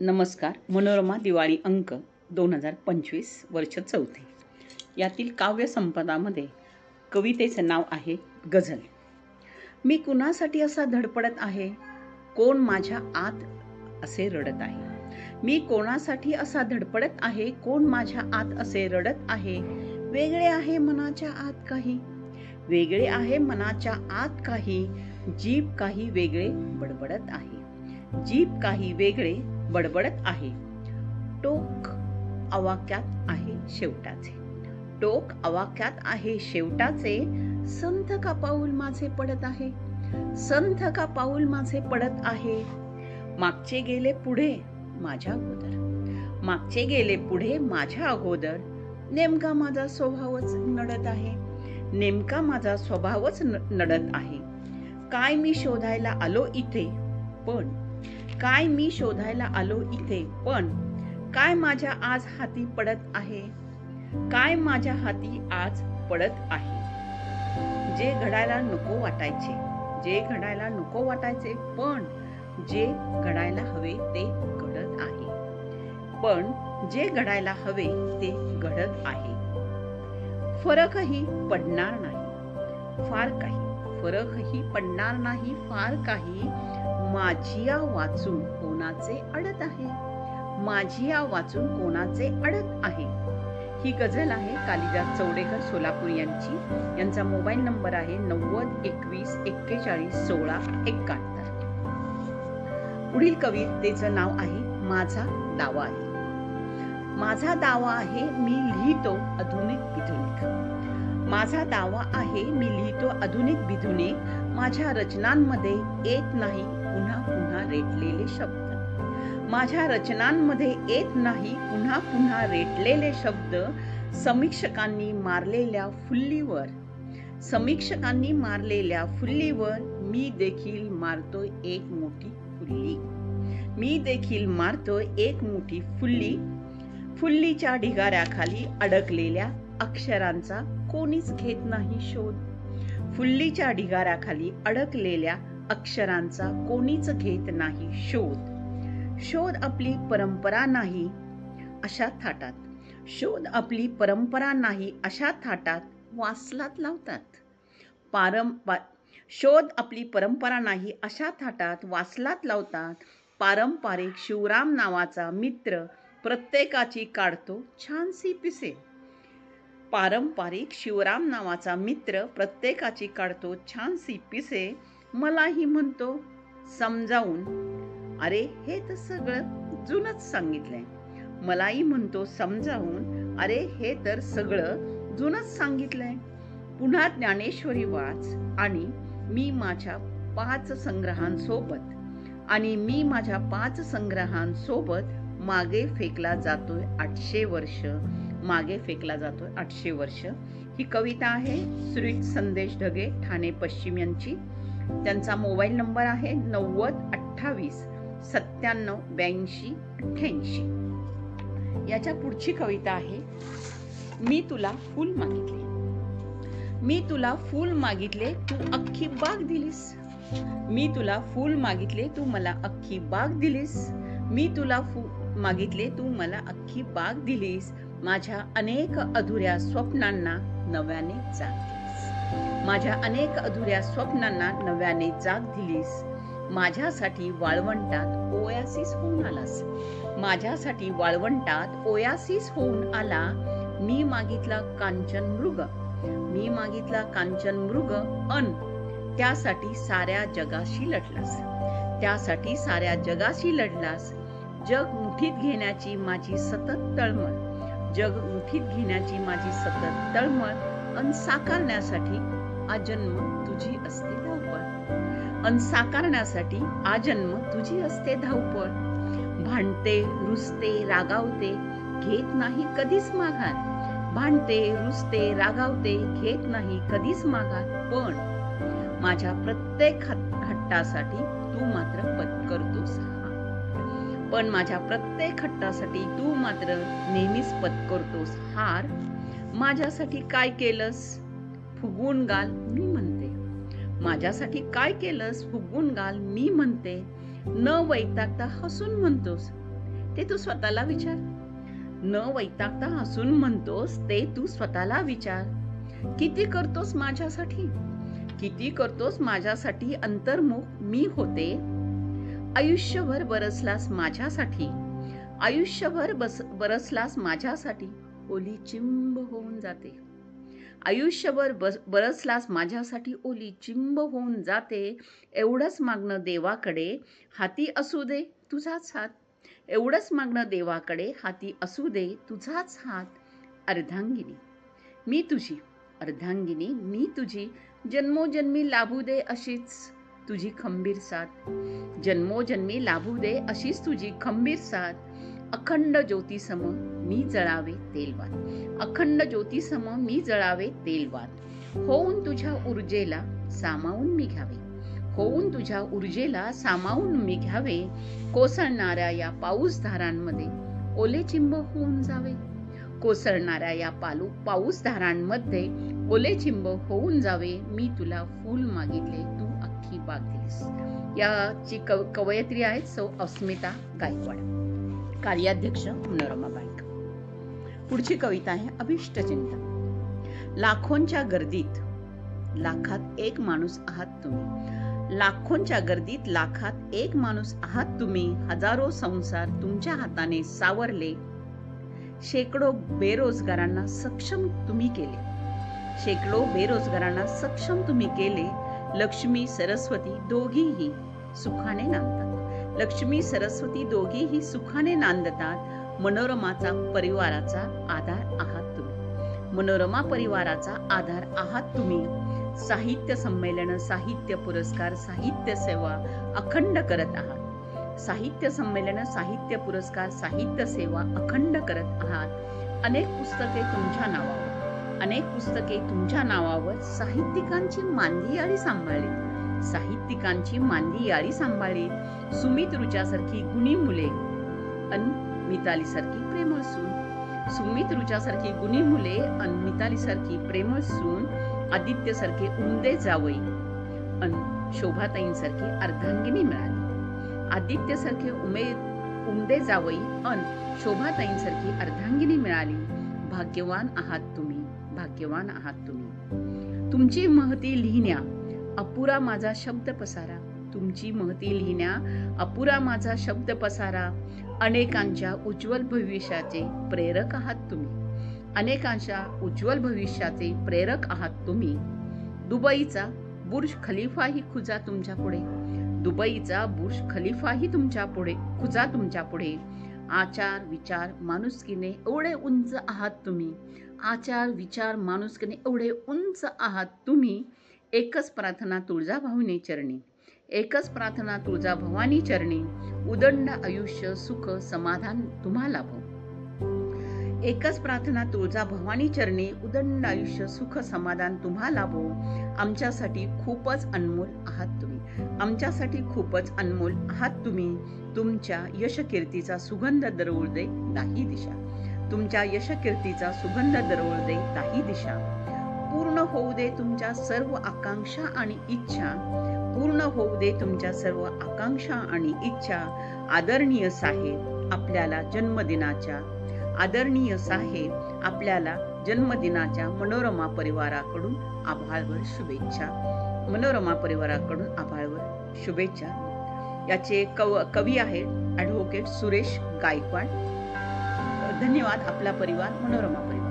नमस्कार. मनोरमा दिवाळी अंक दोन हजार पंचवीस वर्ष चौथे. यातील काव्यसंपदामध्ये कवितेचं नाव आहे गझल. मी कुणासाठी असा धडपडत आहे? कोण माझ्या आत असे रडत आहे? मी कोणासाठी असा धडपडत आहे? कोण माझ्या आत असे रडत आहे? वेगळे आहे मनाच्या आत काही? वेगळे आहे मनाच्या आत काही? जीभ काही वेगळे बडबडत आहे? जीभ काही वेगळे बडबडत आहे. टोक अवाक्यात आहे शेवटाचे. टोक अवाक्यात आहे शेवटाचे. संथ का पाऊल माझे पडत आहे? संथ का पाऊल माझे पडत आहे? मागचे गेले पुढे माझ्या अगोदर. मागचे गेले पुढे माझ्या अगोदर. नेमका माझा स्वभावच नडत आहे. नेमका माझा स्वभावच न- नडत आहे. काय मी शोधायला आलो इथे? पण काय मी शोधायला आलो इथे? पण काय माझ्या आज हाती पडत आहे? काय माझ्या हाती आज पडत आहे? जे घडायला नको वाटायचे जे घडायला नको वाटायचे पण जे घडायला हवे ते घडत आहे. पण जे घडायला हवे ते घडत आहे. फरकही पडणार नाही. फार काही. फरकही पडणार नाही फार काही. माझिया वाचून कोणाचे अडत आहे? माझिया वाचून कोणाचे अडत आहे? ही गझल आहे कालिदास चौडेकर सोलापूर यांची. यांचा मोबाईल नंबर आहे नव्वद एकवीस एक्केचाळीस सोळा एकाहत्तर. पुढील कवितेचं नाव आहे माझा दावा आहे. माझा दावा आहे मी लिहितो आधुनिक विधुनिक माझा दावा आहे मी लिहितो आधुनिक विधुनिक माझ्या रचनांमध्ये येत नाही पुन्हा पुन्हा रेटलेले शब्द. माझ्या रचनांमध्ये येत नाही पुन्हा पुन्हा रेटलेले शब्द समीक्षकांनी मारलेल्या फुल्लीवर. समीक्षकांनी मारलेल्या फुल्लीवर मी देखील मारतोय एक मोठी फुल्ली. मी देखील मारतोय एक मोठी फुल्ली. फुल्लीच्या ढिगाऱ्याखाली अडकलेल्या अक्षरांचा कोणीच घेत नाही शोध. फुल्लीच्या ढिगाऱ्याखाली अडकलेल्या अक्षरांचा कोणीच घेत नाही शोध. शोध आपली परंपरा नाही अशा थाटात. शोध आपली परंपरा नाही अशा थाटात वासलात लावतात. पारं पा शोध आपली परंपरा नाही अशा थाटात वासलात लावतात. पारंपरिक शिवराम नावाचा मित्र प्रत्येकाची काढतो छानसी पिसे. पारंपरिक शिवराम नावाचा मित्र प्रत्येकाची काढतो छानसी पिसे. मलाही म्हणतो समजावून. अरे हे तर सगळं जुनच सांगितलंय. मलाही म्हणतो समजावून. अरे हे तर सगळं जुनच सांगितलंय. पुन्हा ज्ञानेश्वरी वाच आणि मी माझ्या पाच संग्रहांसोबत आणि मी माझ्या पाच संग्रहांसोबत मागे फेकला जातोय आठशे वर्ष. मागे फेकला जातोय आठशे वर्ष. ही कविता आहे सुरित संदेश ढगे ठाणे पश्चिम यांची. त्यांचा मोबाईल नंबर आहे नव्वद अठ्ठावीस सत्त्याण्णव ब्याऐंशी अठ्ठ्याऐंशी. याच्या पुढची कविता आहे मी तुला फूल मागितले. मी तुला फूल मागितले तू अख्खी बाग दिलीस. मी तुला फूल मागितले तू मला अख्खी बाग दिलीस. मी तुला फूल मागितले तू मला अख्खी बाग दिलीस. माझ्या अनेक अधुऱ्या स्वप्नांना नव्याने जाग माझ्या अनेक अधुऱ्या स्वप्नांना नव्याने जाग दिलीस. माझ्यासाठी वाळवंटात ओयासीस होऊन आलास. माझ्यासाठी वाळवंटात ओयासीस होऊन आला. मी मागितला कांचन मृग. मी मागितला कांचन मृग अन. त्यासाठी साऱ्या जगाशी लढलास. त्यासाठी साऱ्या जगाशी लढलास. जग मुठीत घेण्याची माझी सतत तळमळ. जग मुठीत घेण्याची माझी सतत तळमळ. अन साकारण्यासाठी आजन्म तुझी असते धावपळ. अन साकारण्यासाठी आजन्म तुझी असते धावपळ. भांडते रुसते रागावते घेत नाही कधीच माघार. भांडते रुसते रागावते घेत नाही कधीच माघार. पण माझ्या प्रत्येक हट्टासाठी तू मात्र पत्करतोस. हार पण माझ्या प्रत्येक हट्टासाठी तू मात्र नेहमीच पत्करतोस. हार. माझ्यासाठी काय केलंस? फुगून गाल मी म्हणते. माझ्यासाठी काय केलंस? फुगून गाल मी म्हणते. न वैतागता हसून म्हणतोस. ते तू स्वतःला विचार. न वैतागता हसून म्हणतोस ते तू स्वतःला विचार. किती करतोस माझ्यासाठी? किती करतोस माझ्यासाठी? अंतर्मुख मी होते. आयुष्यभर बरसलास माझ्यासाठी. आयुष्यभर बस बरसलास माझ्यासाठी. ओली चिंब होऊन जाते. आयुष्यभर बस बरसलास माझ्यासाठी. ओली चिंब होऊन जाते. एवढंच मागणं देवाकडे हाती असू दे तुझाच हात. एवढंच मागणं देवाकडे हाती असू दे तुझाच हात. अर्धांगिनी मी तुझी. अर्धांगिनी मी तुझी. जन्मोजन्मी लाभू दे अशीच. तुझी खंबीर साथ. जन्मोजन्मी लाभू दे अशीच तुझी खंबीर साथ. अखंड ज्योतीसम मी जळावे तेलवात. अखंड ज्योतीसम मी जळावे तेलवात. होऊन तुझ्या ऊर्जेला सामावून मी घ्यावे. होऊन तुझ्या ऊर्जेला सामावून मी घ्यावे. कोसळणाऱ्या या पाऊस धारांमध्ये ओले चिंब होऊन जावे. कोसळणाऱ्या या पालू पाऊस धारांमध्ये ओले चिंब होऊन जावे. मी तुला फूल मागितले तू अख्खी दिलीस याची कव कवयत्री आहेत सौ अस्मिता गायकवाड. कार्याध्यक्ष मनोरमा बँक पुढची कविता आहे अभिष्ट चिंतन लाखोंच्या गर्दीत लाखात एक माणूस आहात तुम्ही. लाखोंच्या गर्दीत लाखात एक माणूस आहात तुम्ही. हजारो संसार तुमच्या हाताने सावरले. शेकडो बेरोजगारांना सक्षम तुम्ही केले. शेकडो बेरोजगारांना सक्षम तुम्ही केले. लक्ष्मी सरस्वती दोघीही सुखाने नांदतात. लक्ष्मी सरस्वती दोघीही सुखाने नांदतात. मनोरमाचा परिवाराचा आधार आहात तुम्ही. मनोरमा परिवाराचा आधार आहात तुम्ही. साहित्य संमेलन साहित्य पुरस्कार साहित्य सेवा अखंड करत आहात. साहित्य संमेलन साहित्य पुरस्कार साहित्य सेवा अखंड करत आहात. अनेक पुस्तके तुमच्या नावावर. अनेक पुस्तके तुमच्या नावावर साहित्यिकांची मांदी याळी सांभाळली. साहित्यिकांची मांदी याळी सांभाळली सुमित रुचासारखी गुणी मुले अन मिताली सारखी प्रेमळ सून. सुमित रुचासारखी गुणी मुले अन मिताली सारखी प्रेमळ सून. आदित्य सारखे उमदे जावई अन शोभाताईंसारखी अर्धांगिनी मिळाली. आदित्य सारखे उमे उमदे जावई अन शोभाताईंसारखी अर्धांगिनी मिळाली. भाग्यवान आहात तुम्ही. भाग्यवान आहात तुम्ही. तुमची महती लिहिण्या अपुरा माझा शब्द पसारा. तुमची महती लिहिण्या अपुरा माझा शब्द पसारा. अनेकांच्या उज्ज्वल भविष्याचे प्रेरक आहात तुम्ही. अनेकांच्या उज्ज्वल भविष्याचे प्रेरक आहात तुम्ही. दुबईचा बुर्ज खलिफाही खुजा तुमच्यापुढे. दुबईचा बुर्ज खलिफाही तुमच्यापुढे खुजा तुमच्यापुढे. आचार विचार माणुसकीने एवढे उंच आहात तुम्ही. आचार विचार माणुसकीने एवढे उंच आहात तुम्ही एकच प्रार्थना तुळजाभवानी चरणी. एकच प्रार्थना तुळजा भवानी चरणी. उदंड आयुष्य सुख समाधान तुम्हाला भो. एकच प्रार्थना तुळजा भवानी चरणी. उदंड आयुष्य सुख समाधान तुम्हाला भो. आमच्यासाठी खूपच अनमोल आहात तुम्ही. आमच्यासाठी खूपच अनमोल आहात तुम्ही. तुमच्या यशकीर्तीचा सुगंध दरवळ दे. नाही दिशा. तुमच्या यशकीर्तीचा सुगंध दरवळ दे ताही दिशा. पूर्ण होऊ दे तुमच्या सर्व आकांक्षा आणि इच्छा. पूर्ण होऊ दे तुमच्या सर्व आकांक्षा आणि इच्छा. आदरणीय साहेब आपल्याला जन्मदिनाच्या. आदरणीय साहेब आपल्याला जन्मदिनाच्या मनोरमा परिवाराकडून आभाळवर शुभेच्छा. मनोरमा परिवाराकडून आभाळवर शुभेच्छा. याचे कव कवी आहेत ॲडव्होकेट सुरेश गायकवाड. धन्यवाद आपला परिवार मनोरमा परिवार.